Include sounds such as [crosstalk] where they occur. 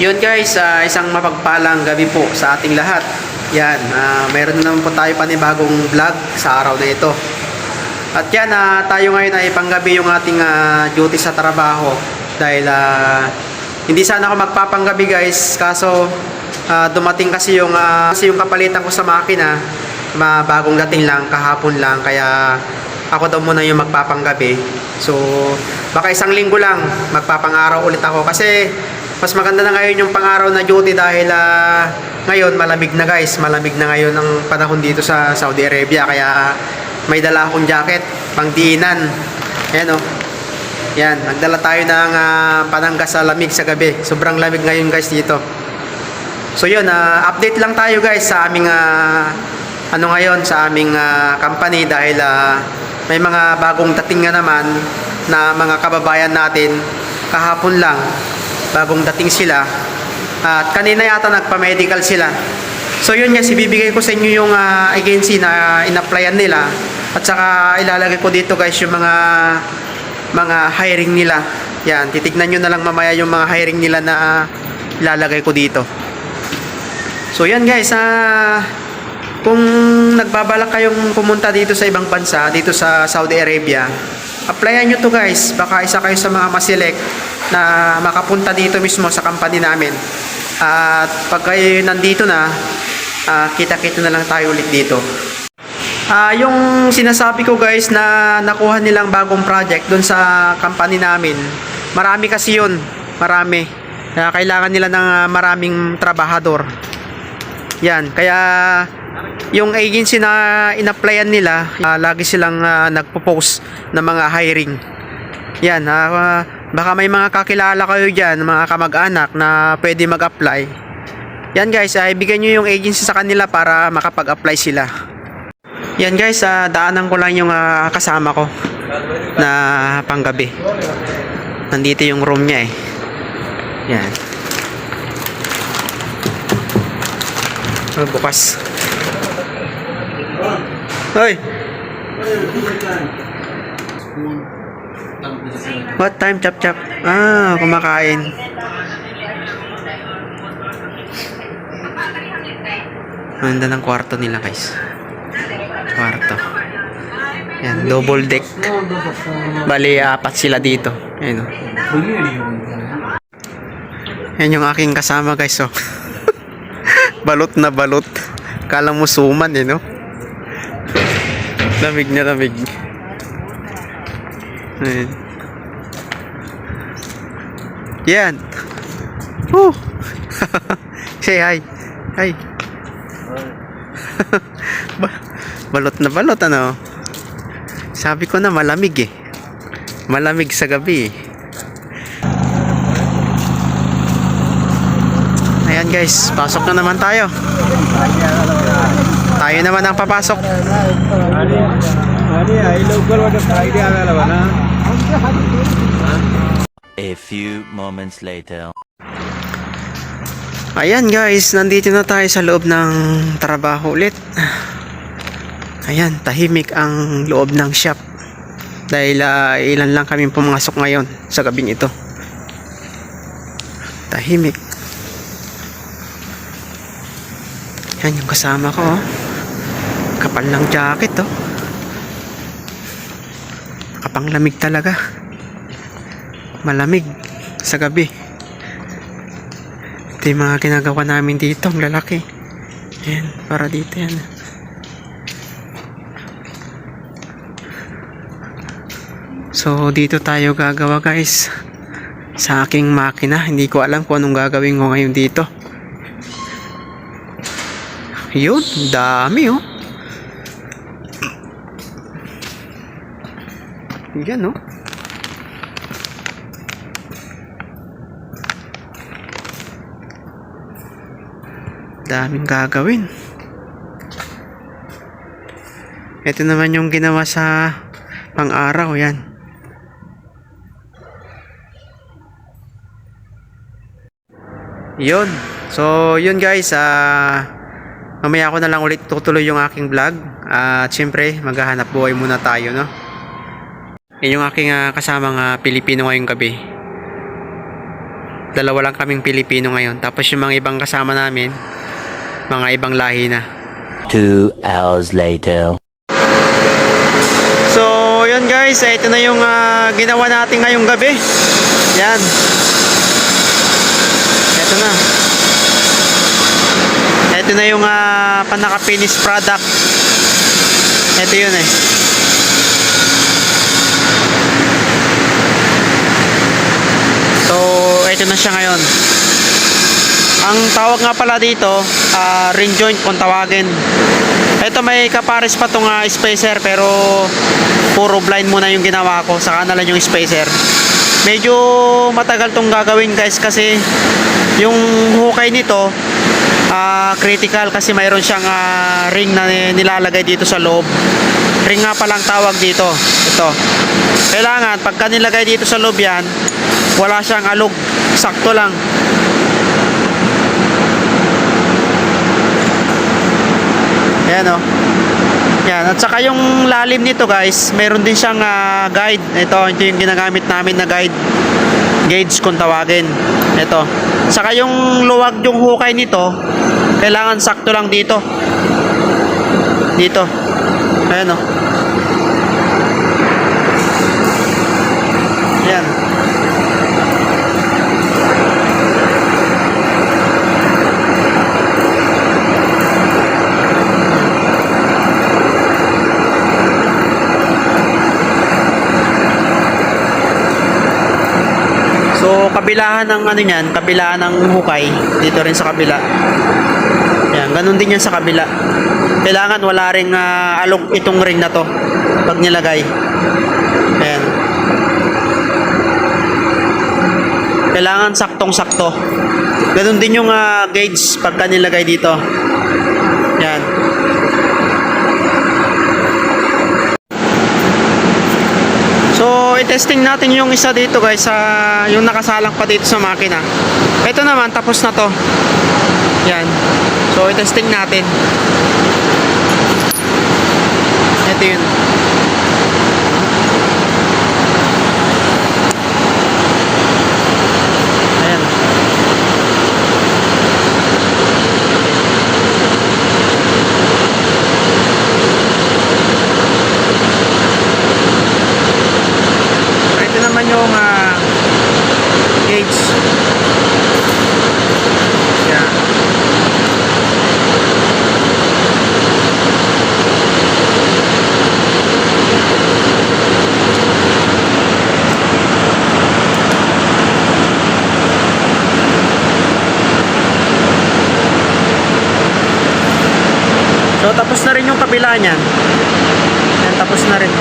Yun guys, ah, isang mapagpalang gabi po sa ating lahat. Yan, ah, meron na naman po tayo panibagong vlog sa araw na ito. At yan, ah, tayo ngayon ay panggabi yung ating ah, duty sa trabaho. Dahil ah, hindi sana ako magpapanggabi guys, kaso ah, dumating kasi yung, ah, kasi yung kapalitan ko sa makina, ma bagong dating lang, kahapon lang, kaya ako daw muna yung magpapanggabi. So, baka isang linggo lang magpapangaraw ulit ako kasi mas maganda na ngayon yung pangaraw na duty dahil ah, ngayon malamig na guys, malamig na ngayon ang panahon dito sa Saudi Arabia kaya may dala akong jacket pang diinan. Ayan oh. Yan, nagdala tayo ng ah, panangga sa lamig sa gabi. Sobrang lamig ngayon guys dito. So yun, ah, update lang tayo guys sa aming ah, ano ngayon sa aming ah, company dahil ah, may mga bagong dating nga naman na mga kababayan natin kahapon lang bagong dating sila at kanina yata nagpa-medical sila. So yun guys, ibibigay ko sa inyo yung ah, agency na in-applyan nila at saka ilalagay ko dito guys yung mga mga hiring nila. Yan, titignan nyo na lang mamaya yung mga hiring nila na ah, ilalagay ko dito. So yan guys, ah kung nagbabalak kayong pumunta dito sa ibang bansa, dito sa Saudi Arabia, applyan nyo to guys. Baka isa kayo sa mga maselect na makapunta dito mismo sa company namin. At pag kayo nandito na, ah, kita-kita na lang tayo ulit dito. Ah, yung sinasabi ko guys na nakuha nilang bagong project doon sa company namin. Marami kasi 'yun, marami. Kaya kailangan nila ng maraming trabahador. Yan, kaya yung agency na in-applyan nila, ah, lagi silang ah, nagpo-post ng mga hiring. Yan, ah, baka may mga kakilala kayo diyan, mga kamag-anak na pwede mag-apply. Yan guys, ah, ibigay nyo yung agency sa kanila para makapag-apply sila. Yan guys, ah, daanan ko lang yung ah, kasama ko na panggabi. Nandito yung room niya eh. Yan. Oh, bukas. Hoy! What time, chap chap? Ah, kumakain. Ganda ng kwarto nila guys. Kwarto. Yan, double deck. Bali, apat sila dito. Ayun oh. Yan yung aking kasama guys oh. [laughs] balot na balot. Kala mo suman eh no? Lamig na lamig. Ayan. Yan. Woo! [laughs] Say hi. Hi. [laughs] balot na balot ano. Sabi ko na malamig eh. Malamig sa gabi eh. Ayan guys, pasok na naman tayo. Tayo naman ang papasok. Ani, ani, ay local wala tayo di agalaw. A few moments later. Ayan guys, nandito na tayo sa loob ng trabaho ulit. Ayan, tahimik ang loob ng shop. Dahil ah, ilan lang kami pumasok ngayon sa gabing ito. Tahimik. Yan yung kasama ko. Oh. Kapal ng jacket oh. Kapanglamig talaga. Malamig sa gabi. Ito yung mga ginagawa namin dito, ang lalaki. Ayan, para dito yan. So, dito tayo gagawa guys. Sa aking makina. Hindi ko alam kung anong gagawin ko ngayon dito. Yun, dami oh. Yan oh. daming gagawin. Ito naman yung ginawa sa pang-araw yan. Yun. So yun guys ah mamaya ako na lang ulit tutuloy yung aking vlog. At syempre maghahanap buhay muna tayo no yan yung aking ah, kasamang ah, Pilipino ngayong gabi Dalawa lang kaming Pilipino ngayon. Tapos yung mga ibang kasama namin, mga ibang lahi na. Two hours later. So, yun guys, ito na yung ah, ginawa natin ngayong gabi. Yan. Ito na. Ito na yung uh, panaka-finished product. Ito yun eh. So, ito na siya ngayon. Ang tawag nga pala dito, ah, ring joint kung tawagin. Ito may kapares pa tong ah, spacer pero puro blind muna yung ginawa ko. Saka na lang yung spacer. Medyo matagal tong gagawin guys kasi yung hukay nito ah, critical kasi mayroon siyang ah, ring na nilalagay dito sa loob. Ring nga palang tawag dito. Ito. Kailangan pagka nilagay dito sa loob yan, wala siyang alog. Sakto lang. Ayan o. Yan. At saka yung lalim nito guys, mayroon din siyang ah, guide. Ito, ito yung ginagamit namin na guide. Gauge kung tawagin. Ito. Saka yung luwag yung hukay nito, kailangan sakto lang dito. Dito. Ayan o. Yan. So, kabilahan ng ano niyan, kabilahan ng hukay, dito rin sa kabila. Yan, ganun din yan sa kabila. Kailangan wala ring ah, alog itong ring na to pag nilagay. Ayan. Kailangan saktong-sakto. Ganun din yung ah, gauge pagka nilagay dito. Yan. So, i-testing natin yung isa dito guys, sa yung nakasalang pa dito sa makina. Ito naman, tapos na to. Yan. So, i-testing natin. Ito yun. Ayan. Ito naman yung ah, gauge. Yan. So tapos na rin yung kabila niyan. Yan tapos na rin.